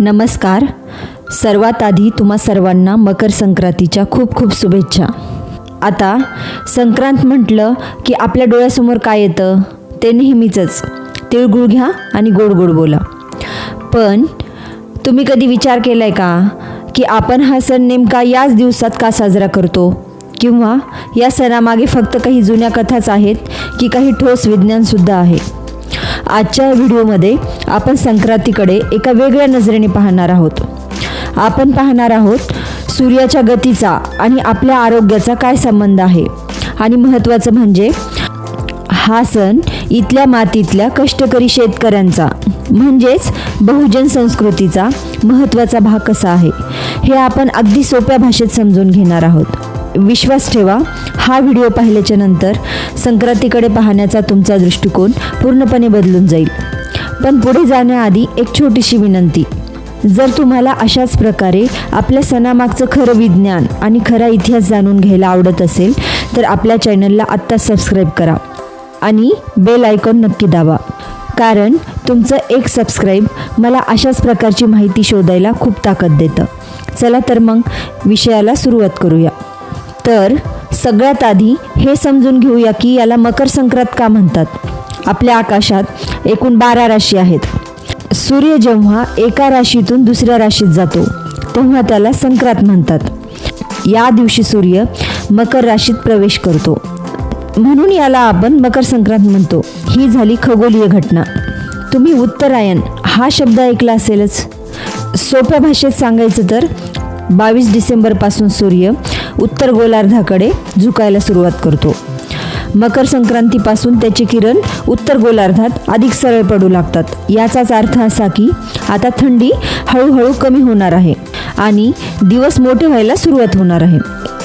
नमस्कार. सर्वात आधी तुम्हा सर्वांना मकर संक्रांतीच्या खूप खूप शुभेच्छा. आता संक्रांत म्हटलं की आपल्या डोळ्यासमोर काय येतं? ते नेहमीचंच तिळगुळ घ्या आणि गोड गोड बोला. पण तुम्ही कधी विचार केला आहे का? की आपण हा सण नेमका याच दिवसात का साजरा करतो? किंवा या सणामागे फक्त काही जुन्या कथाच आहेत की काही ठोस विज्ञानसुद्धा आहे? आजच्या व्हिडिओमध्ये आपण संक्रांतीकडे एका वेगळ्या नजरेने पाहणार आहोत. आपण पाहणार आहोत सूर्याच्या गतीचा आणि आपल्या आरोग्याचा काय संबंध आहे. आणि महत्त्वाचं म्हणजे हा सण इथल्या मातीतल्या कष्टकरी शेतकऱ्यांचा म्हणजेच बहुजन संस्कृतीचा महत्त्वाचा भाग कसा आहे हे आपण अगदी सोप्या भाषेत समजून घेणार आहोत. विश्वास ठेवा. हा व्हिडिओ पाहिल्याच्या नंतर संक्रांतीकडे पाहण्याचा तुमचा दृष्टिकोन पूर्णपणे बदलून जाईल. पण पुढे जाण्याआधी एक छोटीशी विनंती. जर तुम्हाला अशाच प्रकारे आपल्या सणामागचं खरं विज्ञान आणि खरा इतिहास जाणून घ्यायला आवडत असेल तर आपल्या चॅनलला आत्ता सबस्क्राईब करा आणि बेल आयकॉन नक्की दाबा. कारण तुमचं एक सबस्क्राईब मला अशाच प्रकारची माहिती शोधायला खूप ताकद देतं. चला तर मग विषयाला सुरुवात करूया. तर सगळ्यात आधी हे समजून घेऊया की याला मकर संक्रांत का म्हणतात. आपल्या आकाशात एकूण बारा राशी आहेत. सूर्य जेव्हा एका राशीतून दुसऱ्या राशीत जातो तेव्हा त्याला संक्रांत म्हणतात. या दिवशी सूर्य मकर राशीत प्रवेश करतो. म्हणून याला आपण मकर संक्रांत म्हणतो. ही झाली खगोलीय घटना. तुम्ही उत्तरायण हा शब्द ऐकला असेलच. सोप्या भाषेत सांगायचं तर बावीस डिसेंबरपासून सूर्य उत्तर गोलार्धाकडे झुकायला सुरुवात करतो. मकर संक्रांतीपासून त्याचे किरण उत्तर गोलार्धात अधिक सरळ पडू लागतात. याचाच अर्थ असा की आता थंडी हळूहळू कमी होणार आहे आणि दिवस मोठे व्हायला सुरुवात होणार आहे.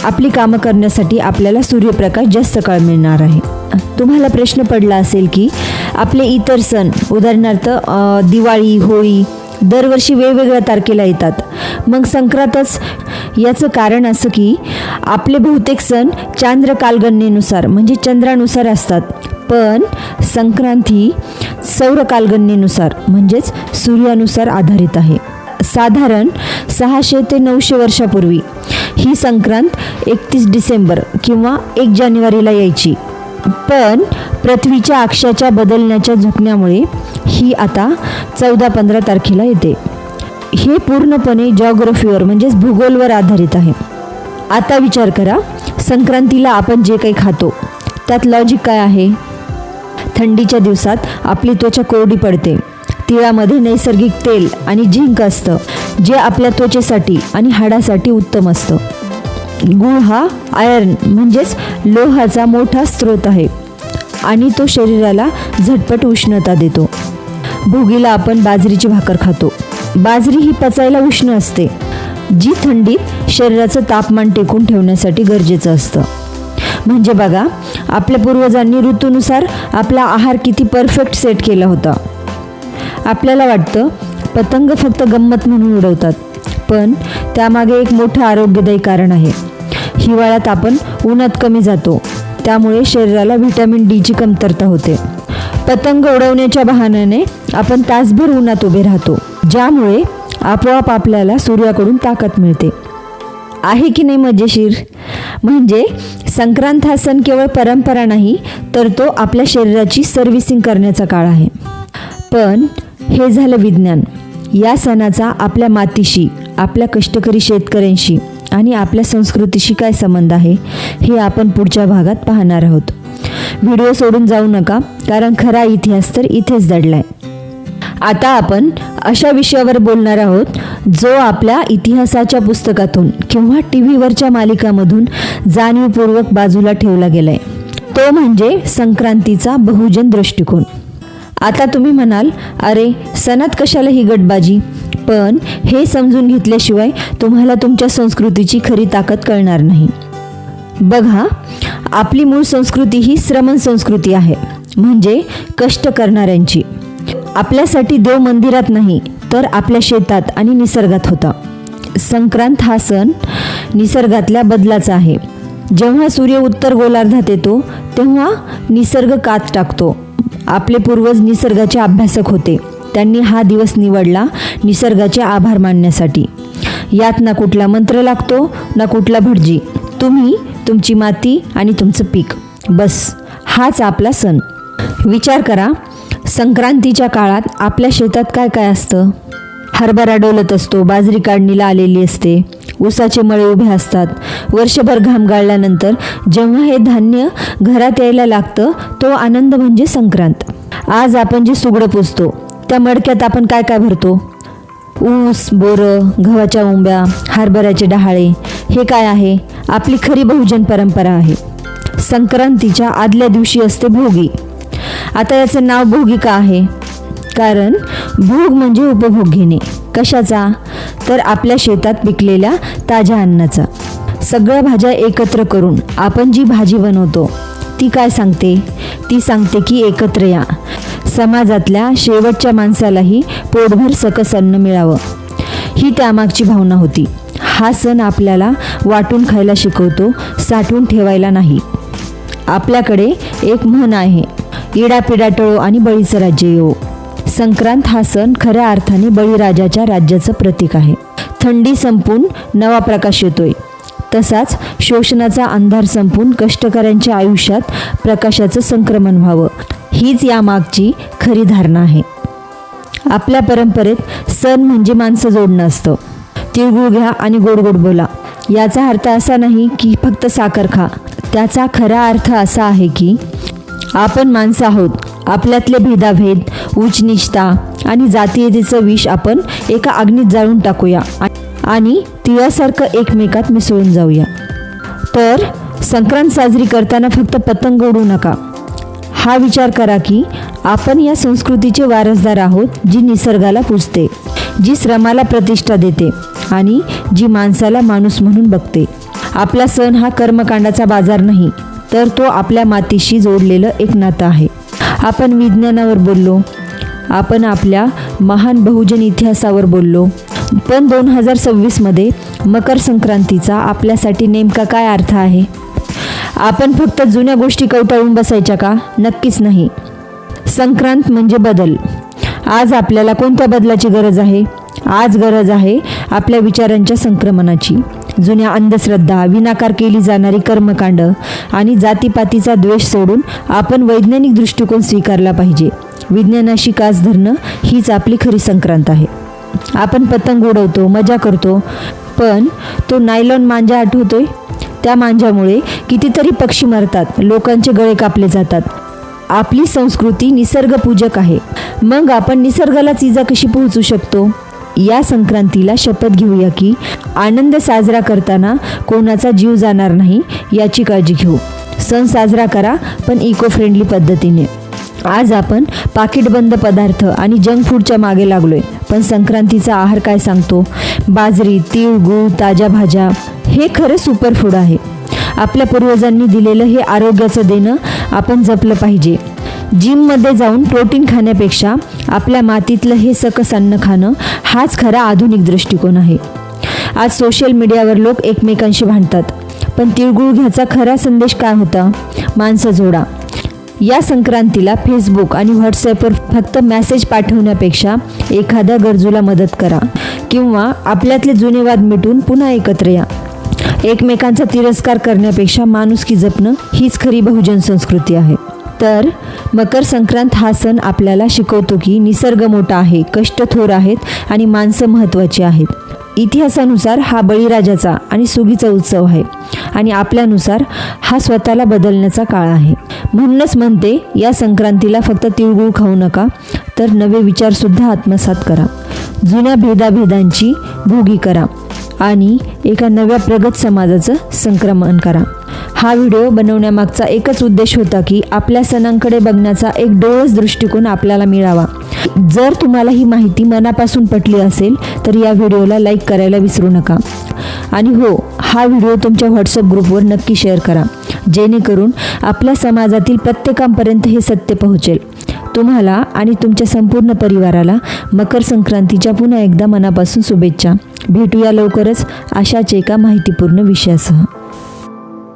आपली कामं करण्यासाठी आपल्याला सूर्यप्रकाश जास्त काळ मिळणार आहे. तुम्हाला प्रश्न पडला असेल की आपले इतर सण उदाहरणार्थ दिवाळी होळी दरवर्षी वेगवेगळ्या तारखेला येतात. मग संक्रांतच याचं कारण असं की आपले बहुतेक सण चांद्र कालगणनेनुसार म्हणजे चंद्रानुसार असतात. पण संक्रांत ही सौर कालगणनेनुसार म्हणजेच सूर्यानुसार आधारित आहे. साधारण सहाशे ते नऊशे वर्षापूर्वी ही संक्रांत एकतीस डिसेंबर किंवा एक जानेवारीला यायची. पण पृथ्वीच्या अक्षाच्या बदलण्याच्या झुकण्यामुळे ही आता चौदा पंधरा तारखेला येते. हे पूर्णपणे जॉग्रफीवर म्हणजेच भूगोलवर आधारित आहे. आता विचार करा संक्रांतीला आपण जे काही खातो त्यात लॉजिक काय आहे? थंडीच्या दिवसात आपली त्वचा कोरडी पडते. तिळामध्ये नैसर्गिक तेल आणि झिंक असतं जे आपल्या त्वचेसाठी आणि हाडासाठी उत्तम असतं. गुळ हा आयर्न म्हणजेच लोहाचा मोठा स्रोत आहे. आणि तो शरीराला झटपट उष्णता देतो. भोगीला आपण बाजरीची भाकर खातो. बाजरी ही पचायला उष्ण असते जी थंडीत शरीराचं तापमान टेकून ठेवण्यासाठी गरजेचं असतं. म्हणजे बघा आपल्या पूर्वजांनी ऋतूनुसार आपला आहार किती परफेक्ट सेट केला होता. आपल्याला वाटतं पतंग फक्त गंमत म्हणून उडवतात पण त्यामागे एक मोठं आरोग्यदायी कारण आहे. हिवाळ्यात आपण उन्हात कमी जातो त्यामुळे शरीराला व्हिटॅमिन डीची कमतरता होते. पतंग उडवण्याच्या बहाण्याने आपण तासभर उन्हात उभे राहतो. ज्यामुळे आपोआप आपल्याला सूर्याकडून ताकद मिळते. आहे की नाही मजेशीर? म्हणजे संक्रांत हा सण केवळ परंपरा नाही तर तो आपल्या शरीराची सर्व्हिसिंग करण्याचा काळ आहे. पण हे झालं विज्ञान. या सणाचा आपल्या मातीशी आपल्या कष्टकरी शेतकऱ्यांशी आणि आपल्या संस्कृतीशी काय संबंध आहे हे आपण पुढच्या भागात पाहणार आहोत. व्हिडिओ सोडून जाऊ नका कारण खरा इतिहास तर इथेच दडलाय. आता आपण अशा विषयावर बोलणार आहोत जो आपल्या इतिहासाच्या पुस्तकातून किंवा टी व्हीवरच्या मालिकामधून जाणीवपूर्वक बाजूला ठेवला गेलाय. तो म्हणजे संक्रांतीचा बहुजन दृष्टिकोन. आता तुम्ही म्हणाल अरे सणात कशाला ही गटबाजी? पण हे समजून घेतल्याशिवाय तुम्हाला तुमच्या संस्कृतीची खरी ताकद कळणार नाही. बघा आपली मूळ संस्कृती ही श्रमण संस्कृती आहे म्हणजे कष्ट करणाऱ्यांची. आपल्यासाठी देव मंदिरात नाही तर आपल्या शेतात आणि निसर्गात होता. संक्रांत हा सण निसर्गातल्या बदलाचा आहे. जेव्हा सूर्य उत्तर गोलार्धात येतो तेव्हा निसर्ग कात टाकतो. आपले पूर्वज निसर्गाचे अभ्यासक होते. त्यांनी हा दिवस निवडला निसर्गाचे आभार मानण्यासाठी. यात ना कुठला मंत्र लागतो ना कुठला भटजी. तुम्ही तुमची माती आणि तुमचं पीक. बस हाच आपला सण. विचार करा संक्रांतीच्या काळात आपल्या शेतात काय काय असतं? हरभरा डोलत असतो बाजरी काढणीला आलेली असते ऊसाचे मळे उभे असतात. वर्षभर घाम गाळल्यानंतर जेव्हा हे धान्य घरात यायला लागतं तो आनंद म्हणजे संक्रांत. आज आपण जे सुगडं पुजतो त्या मडक्यात आपण काय काय भरतो? ऊस बोरं गव्हाच्या उंब्या हरभऱ्याचे डहाळे हे काय आहे? आपली खरी बहुजन परंपरा आहे. संक्रांतीच्या आदल्या दिवशी असते भोगी. आता याचं नाव भोगिका आहे. कारण भोग म्हणजे उपभोग घेणे. कशाचा? तर आपल्या शेतात पिकलेल्या ताज्या अन्नाचा. सगळ्या भाज्या एकत्र करून आपण जी भाजी बनवतो ती काय सांगते? ती सांगते की एकत्र या. समाजातल्या शेवटच्या माणसालाही पोटभर सकस अन्न मिळावं. ही त्यामागची भावना होती. हा सण आपल्याला वाटून खायला शिकवतो साठवून ठेवायला नाही. आपल्याकडे एक म्हण आहे. इडापिडा टळो आणि बळीचं राज्य येऊ संक्रांत हा सण खऱ्या अर्थाने बळीराजाच्या राज्याचं प्रतीक आहे. थंडी संपून नवा प्रकाश येतोय. तसाच शोषणाचा अंधार संपून कष्टकऱ्यांच्या आयुष्यात प्रकाशाचं संक्रमण व्हावं हीच यामागची खरी धारणा आहे. आपल्या परंपरेत सण म्हणजे माणसं जोडणं असतं. तिळगुळ घ्या आणि गोड गोड बोला. याचा अर्थ असा नाही की फक्त साखर खा. त्याचा खरा अर्थ असा आहे की आपण माणसं आहोत. आपल्यातले भेदाभेद उच्च आणि जातीयतेचं विष आपण एका अग्नीत जाळून टाकूया आणि तिळासारखं एकमेकात मिसळून जाऊया. तर संक्रांत साजरी करताना फक्त पतंग उडू नका. हा विचार करा की आपण या संस्कृतीचे वारसदार आहोत जी निसर्गाला पुजते जी श्रमाला प्रतिष्ठा देते आणि जी माणसाला माणूस म्हणून बघते. आपला सण हा कर्मकांडाचा बाजार नाही. तर तो आपल्या मातीशी जोडलेलं एक नातं आहे. आपण विज्ञानावर बोललो. आपण आपल्या महान बहुजन इतिहासावर बोललो. पण दोन हजार सव्वीसमध्ये मकर संक्रांतीचा आपल्यासाठी नेमका काय अर्थ आहे? आपण फक्त जुन्या गोष्टी कवटाळून बसायच्या का? नक्कीच नाही. संक्रांत म्हणजे बदल. आज आपल्याला कोणत्या बदलाची गरज आहे? आज गरज आहे आपल्या विचारांच्या संक्रमणाची. जुन्या अंधश्रद्धा विनाकार केली जाणारी कर्मकांड आणि जातीपातीचा द्वेष सोडून आपण वैज्ञानिक दृष्टिकोन स्वीकारला पाहिजे. विज्ञानाशी कास धरणं हीच आपली खरी संक्रांत आहे. आपण पतंग उडवतो मजा करतो पण तो नायलॉन मांजा आठवतोय? त्या मांजामुळे कितीतरी पक्षी मरतात लोकांचे गळे कापले जातात. आपली संस्कृती निसर्गपूजक आहे. मग आपण निसर्गालाच इजा कशी पोहोचू शकतो? या संक्रांतीला शपथ घेऊया की आनंद साजरा करताना कोणाचा जीव जाणार नाही याची काळजी घेऊ. सण साजरा करा पण इको फ्रेंडली पद्धतीने. आज आपण पाकिटबंद पदार्थ आणि जंक फूडच्या मागे लागलोय. पण संक्रांतीचा आहार काय सांगतो? बाजरी तीळ गूळ ताज्या भाज्या हे खरं सुपरफूड आहे. आपल्या पूर्वजांनी दिलेलं हे आरोग्याचं देणं आपण जपलं पाहिजे. जिममध्ये जाऊन प्रोटीन खाण्यापेक्षा आपल्या मातीतलं हे सकस अन्न खाणं हाच खरा आधुनिक दृष्टिकोन आहे. आज सोशल मीडियावर लोक एकमेकांशी भांडतात. पण तिळगुळ घ्याचा खरा संदेश काय होता? माणसं जोडा. या संक्रांतीला फेसबुक आणि व्हॉट्सॲपवर फक्त मेसेज पाठवण्यापेक्षा एखाद्या गरजूला मदत करा. किंवा आपल्यातले जुने वाद मिटून पुन्हा एकत्र या. एकमेकांचा तिरस्कार करण्यापेक्षा माणुसकी जपणं हीच खरी बहुजन संस्कृती आहे. तर मकर संक्रांत हा सण आपल्याला शिकवतो की निसर्ग मोठा आहे कष्ट थोर आहेत आणि माणसं महत्त्वाची आहेत. इतिहासानुसार हा बळीराजाचा आणि सुगीचा उत्सव आहे आणि आपल्यानुसार हा स्वतःला बदलण्याचा काळ आहे. म्हणूनच म्हणते या संक्रांतीला फक्त तिळगुळ खाऊ नका तर नवे विचारसुद्धा आत्मसात करा. जुन्या भेदाभेदांची भोगी करा आणि एका नव्या प्रगत समाजाचं संक्रमण करा. हा व्हिडिओ बनवण्यामागचा एकच उद्देश होता की आपल्या सणांकडे बघण्याचा एक डोळस दृष्टिकोन आपल्याला मिळावा. जर तुम्हाला ही माहिती मनापासून पटली असेल तर या व्हिडिओला लाईक करायला विसरू नका. आणि हो हा व्हिडिओ तुमच्या व्हॉट्सअप ग्रुपवर नक्की शेअर करा. जेणेकरून आपल्या समाजातील प्रत्येकापर्यंत हे सत्य पोहोचेल. तुम्हाला आणि तुमच्या संपूर्ण परिवाराला मकर संक्रांतीच्या पुन्हा एकदा मनापासून शुभेच्छा. भेटूया लवकरच अशाच एका माहितीपूर्ण विषयासह.